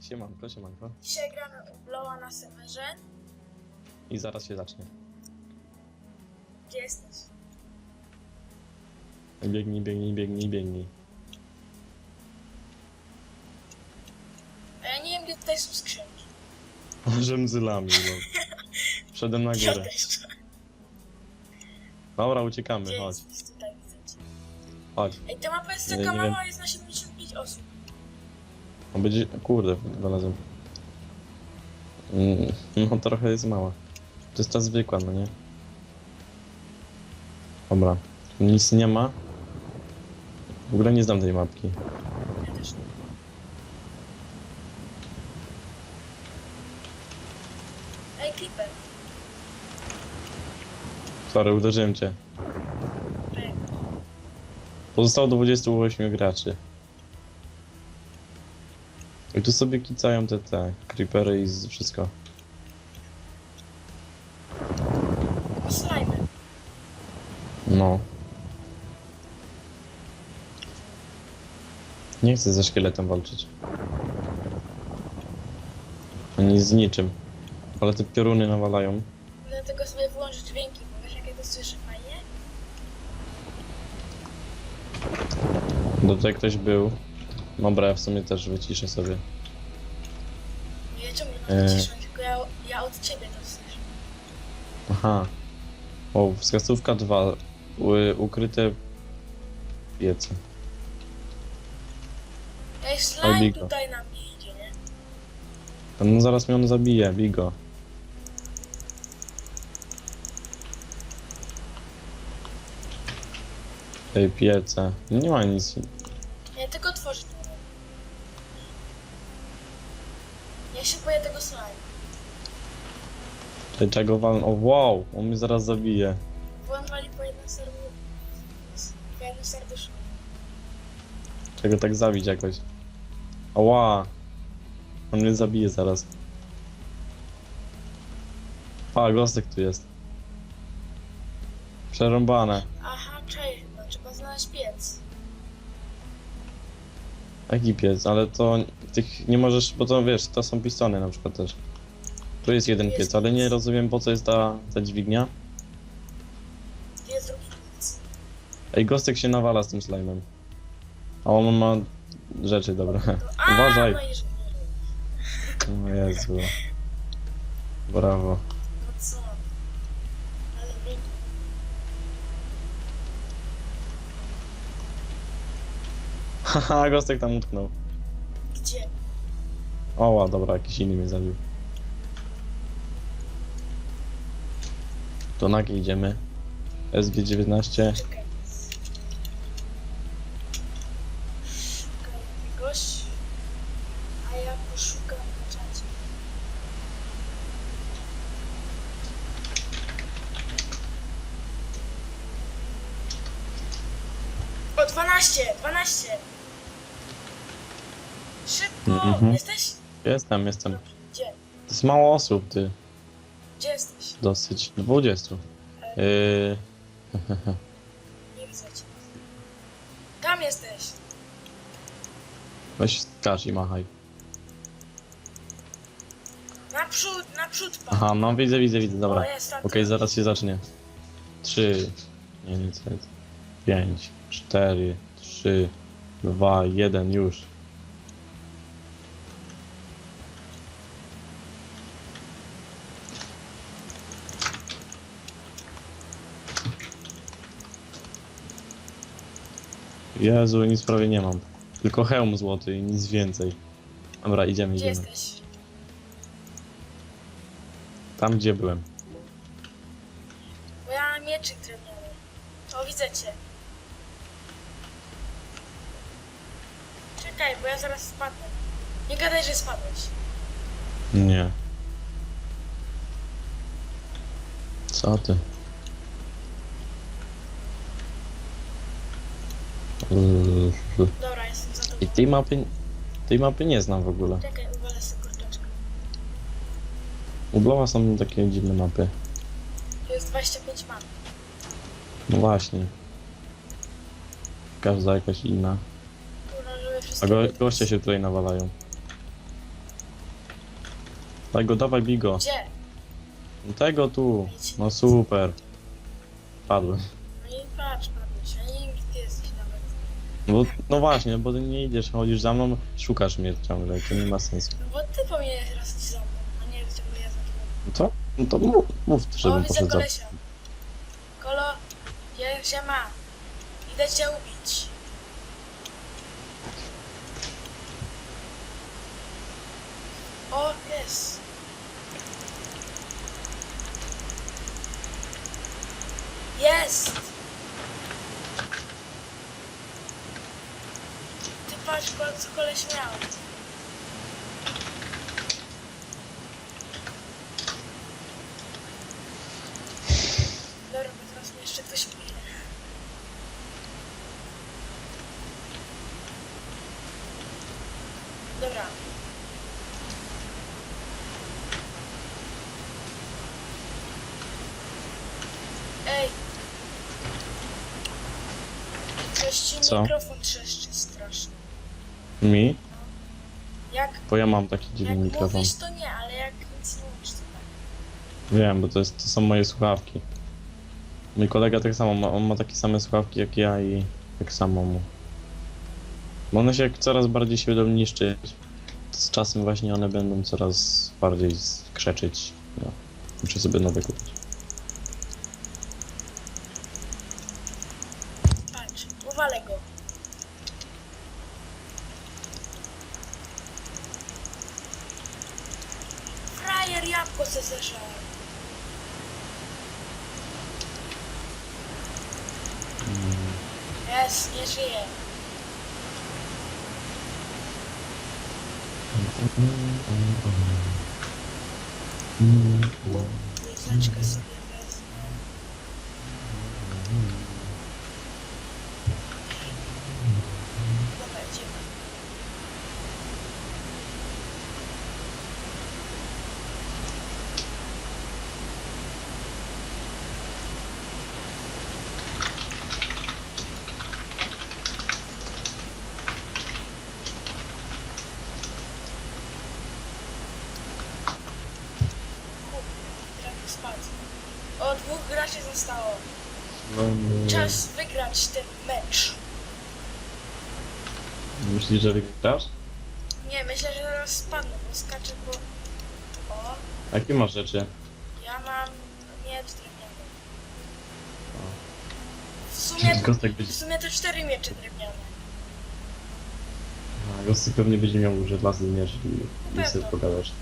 Siemanko, siemanko. Dzisiaj gramy u Blowa na serwerze. I zaraz się zacznie. Gdzie jesteś? Biegnij, biegnij, biegnij, biegnij. A ja nie wiem, gdzie tutaj są skrzynki. Rzędzylami, no. Wszedłem na Ja górę. też. Dobra, uciekamy, Gdzie chodź, jest? Tutaj widzę cię. chodź. Ej, ta mapa jest taka nie mała, jest na 75 osób. On będzie... Kurde, znalazłem. Mm, No trochę jest mała. To jest ta zwykła, no nie? Dobra. Nic nie ma. W ogóle nie znam tej mapki. Ja też nie. Ej, Creeper. Sorry, uderzyłem cię. Pozostało 28 graczy. I tu sobie kicają te, te creepery i z- wszystko. slimy. No. Nie chcę ze szkieletem walczyć. Ani z niczym. Ale te pioruny nawalają. Dlatego sobie wyłączyć dźwięki, bo wiesz, jak ja to słyszę fajnie? Do tutaj ktoś był. Dobra, ja w sumie też wyciszę sobie. Ja ciągle mam ciszę, tylko ja, ja od ciebie to słyszę. Aha. O, wskazówka 2. U- ukryte piece. Ej, slime tutaj na mnie idzie, nie? No zaraz mnie on zabije, Bigo. Ej, piece. Nie ma nic. Ja tylko tworzyć nie mogę. Ja się boję tego slime. Ej, czego wal... O, wow! On mnie zaraz zabije. Byłem wali po jednym serwu... Po jednym serduszku. Czego tak zabić jakoś? Ała! On mnie zabije zaraz. A, gostek tu jest. Przerąbane. Aha, cześć, no trzeba znaleźć piec. Jaki piec? Ale to tych nie możesz, bo to wiesz, to są pistony na przykład też. Tu jest jeden piec, ale nie rozumiem po co jest ta, ta dźwignia. Drugi piec? Ej, gostek się nawala z tym slime'em. A on ma rzeczy, dobra. A, Uważaj. No i że nie. O Jezu. Brawo. No co? Ale. Haha, gostek tam utknął. Oła, dobra, jakiś inny mnie zabił. To na idziemy. SG-19. Czekaj. Szukaj jakiegoś. A ja poszukam na czacie. O, 12! 12! Szybko! Mhm. Jesteś? Jestem, jestem. Gdzie? To jest mało osób, ty. Gdzie jesteś? Dosyć. 20. E, Yy... Nie widzę cię. Tam jesteś! Weź skacz i machaj. Naprzód, naprzód pan! Aha, no widzę, widzę, widzę, dobra. O, jest tam. Okej, zaraz się zacznie. 3, nie, nic, nic. 5, 4, 3, 2, 1, już. Jezu, nic prawie nie mam. Tylko hełm złoty i nic więcej. Dobra, idziemy, Gdzie idziemy. jesteś? Tam, gdzie byłem. Bo ja mam mieczyk drewniany. O, widzę cię. Czekaj, bo ja zaraz spadnę. Nie gadaj, że spadłeś. Nie. Co ty? Yy, Dobra, jestem za I tej mapy, tej mapy nie znam w ogóle. Czekaj, uwalę sobie kurczaczkę. U Blowa są takie dziwne mapy. Tu jest 25 man. No właśnie. Każda jakaś inna. Kurwa, żeby A wszystkie... go, goście się tutaj nawalają. Daj go, dawaj, bigo. Gdzie? Tego tu. No super. Padłem. No i patrz, padłeś. Ja nie wiem, gdzie ty jesteś nawet. Bo, no właśnie, bo ty nie idziesz, chodzisz za mną, szukasz mnie ciągle, to nie ma sensu. No bo ty powinieneś iść za mną, a nie ciągle ja za tobą. No to? No to mów, mów O, żebym widzę poszedł za... kolesia. Kolo, gdzie się ma? Idę cię ubić. O, jest. Jest! Ty patrz, ko- co koleś miał. Dobra, bo teraz mnie jeszcze ktoś bije. Dobra. Ej! Coś ci Co? mikrofon trzeszczy. Mi? Jak, Bo ja mam taki jak dziwny mikrofon. mówisz to nie, ale jak nic nie mówisz to tak. Wiem, bo to, jest, to są moje słuchawki. Mój kolega tak samo ma, on ma takie same słuchawki jak ja i tak samo mu. Bo one się jak coraz bardziej się będą niszczyć, z czasem właśnie one będą coraz bardziej krzeczyć. No. Muszę sobie nowe kupić. Patrz, uwalę go. Frajer jabłko se zeżar. Jest, nie żyje. Łyżeczkę sobie wezmę. Dobra, idziemy. Trafik spadł. O, dwóch graczy zostało. No, Czas wygrać ten mecz. Myślisz, że wygrasz? Nie, myślę, że zaraz spadnę, bo skaczę po... O, Jakie masz rzeczy? ja mam miecz drewniany. W sumie, w będzie... sumie to cztery miecze drewniane. A, Gostek pewnie będzie miał już żelazny miecz i, i pewno. sobie pogadasz.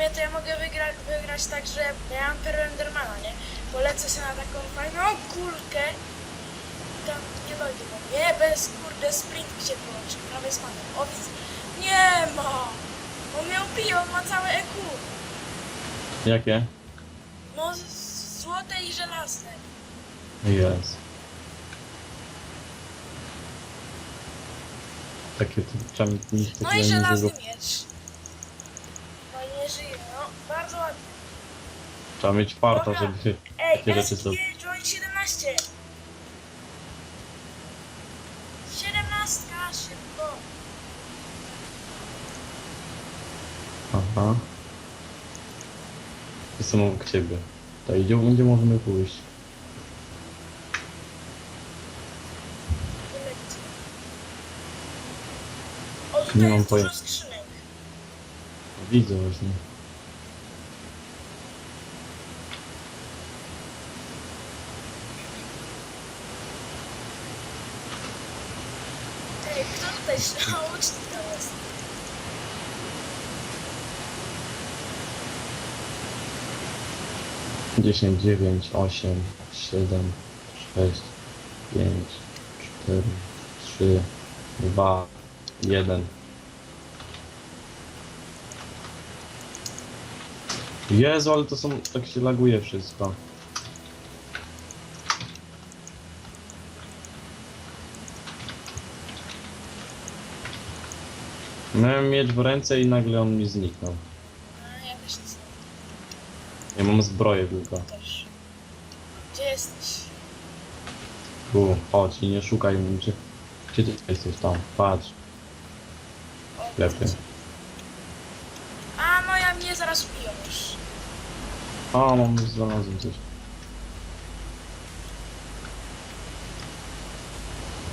Sumie to ja mogę wygra wygrać tak, że ja mam Perł Endermana, nie? Polecę się na taką fajną kulkę i tam nie dojdzie do mnie. Nie, bez kurde sprint gdzie wyłączy, prawie spadłem. O, widzę. Nie ma! On miał piję, on ma całe EQ. Jakie? No, z- złote i żelazne. Jest. Takie to trzeba mieć No i żelazny miecz. Żyje, no, bardzo ładnie. Trzeba mieć farta, Dobra. żeby Ej, takie rzeczy SG są. Joint 17! 17, szybko! Aha. Jestem obok ciebie. To idzie, gdzie możemy pójść. Tyle. O, Nie mam jest dużo pojęcia. Widzę właśnie. Ej, kto tutaj tam jest? Dziesięć, dziewięć, osiem, siedem, sześć, pięć, cztery, trzy, dwa, jeden. Jezu, ale to są... tak się laguje wszystko. Miałem miecz w ręce i nagle on mi zniknął. A, ja też nic Ja mam zbroję tylko. nie też. Gdzie jesteś? Tu, chodź i nie szukaj mnie. Gdzie, gdzie ty jesteś tam? Patrz. O, Lepiej. widzę cię. A, mam znalazłem coś.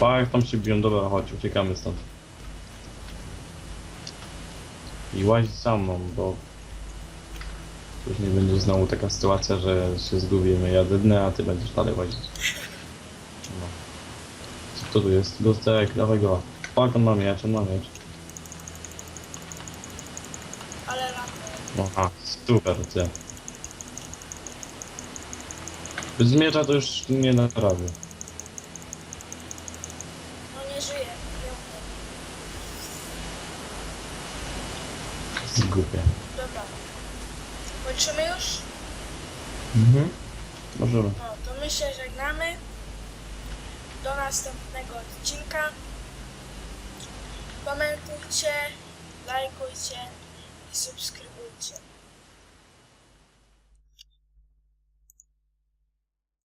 Pa, jak tam się biją, dobra, chodź, uciekamy stąd. I łaź za mną, bo... Później będzie znowu taka sytuacja, że się zgubimy. Ja dydnę, a ty będziesz dalej łazić. No. Co to tu jest? Gostek, dawaj go. Pak, on ma miecz, on ma miecz. Ale. Aha, super, ty. Bez miecza to już nie naprawię. No nie żyje. Zgubię. Dobra. Kończymy już? Mhm. Możemy. No, to my się żegnamy. Do następnego odcinka. Komentujcie, lajkujcie i subskrybujcie.